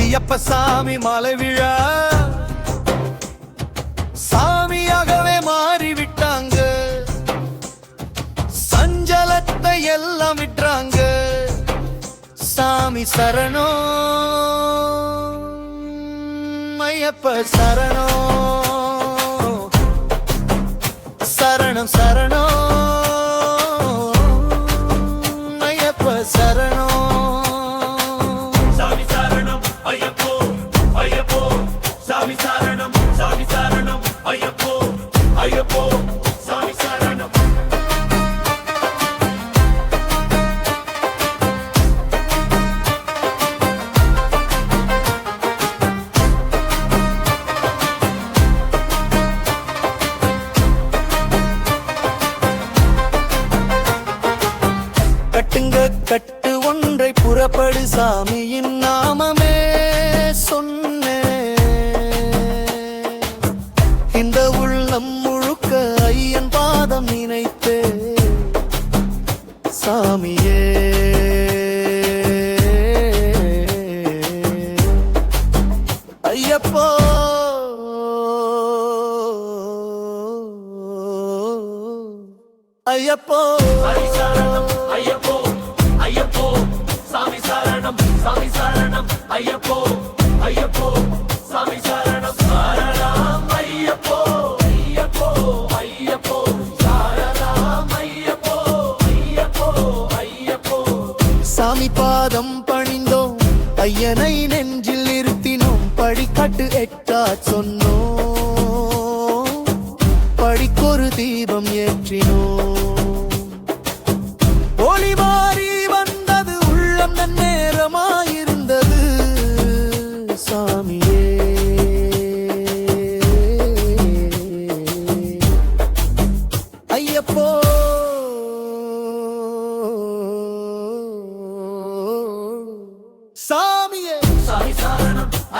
சாமி மலை விழா. சாமியாகவே மாறிவிட்டாங்க. சஞ்சலத்தை எல்லாம் விட்டுறாங்க சாமி சரணோ ஐயப்ப சரணோ சரணம் சரணோ புறப்படு சாமியின் நாமமே சொன்னேன் இந்த உள்ளம் முழுக்க ஐயன் பாதம் நினைத்தே. சாமியே. ஐயப்போ. ஐயப்போ. ஐயப்போ. சரணம் சாமி சரணம் ஐயப்போ ஐயப்போ சாமி சரணம். சரணம் ஐயப்போ ஐயப்போ ஐயப்போ. சரணம் ஐயப்போ ஐயப்போ ஐயப்போ. சாமி பாதம் பணிந்தோம் ஐயனை நெஞ்சில் நிறுத்தினோம். படிக்கட்டு எட்டா சொன்னோம். படிக்கொரு தீபம் ஏற்றினோம். ஒளிவா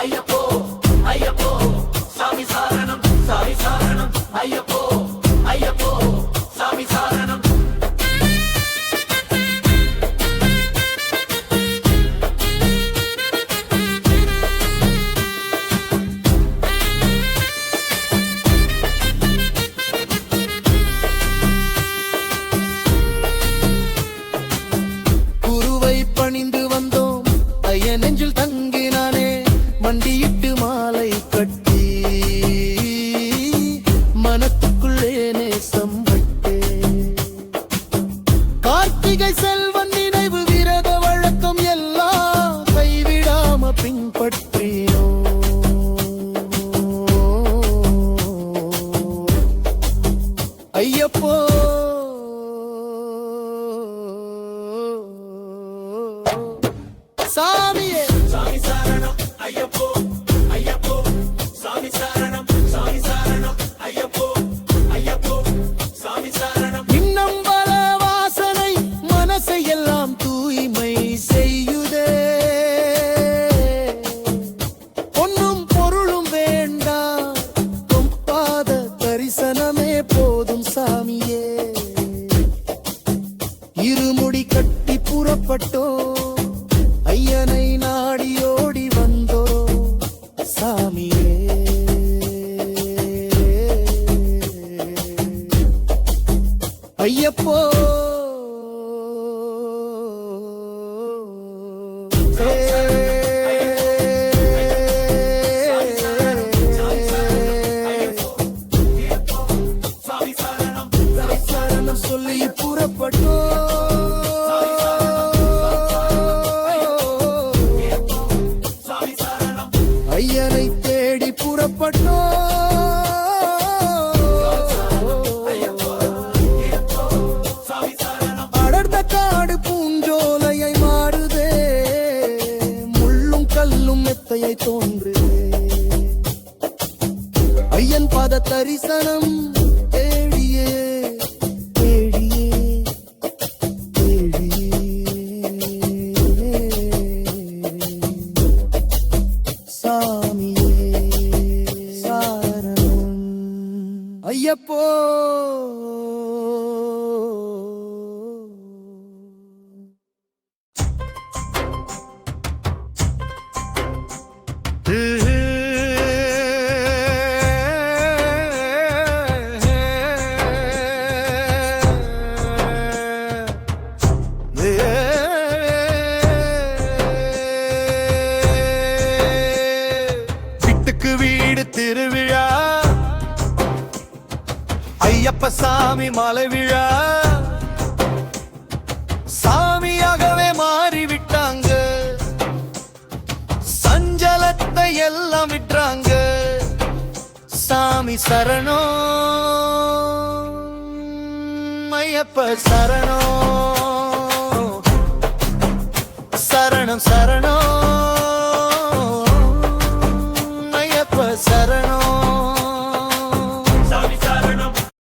ஐயப்போ ஐயப்போ சாமி சாரணம் சாமி சாரணம் ஐயப்போ ஐயப்போ சாமி சாரணம். குருவை வந்தோம் ஐய நெஞ்சில் ஐயப்போ எப்போ சொல்லி புறப்பட்டோ ஐயனை தேடி புறப்பட்டோ மெத்தையை தோன்று. ஐயன் பாத தரிசனம் வீட்டுக்கு வீடு திருவிழா. ஐயப்ப சாமி மலை விழா. சாமியாகவே மாறிவிட்டாங்க. சஞ்சலத்தை எல்லாம் விட்டுறாங்க. சாமி சரணோ ஐயப்ப சரணோ சரணம் சரணம்.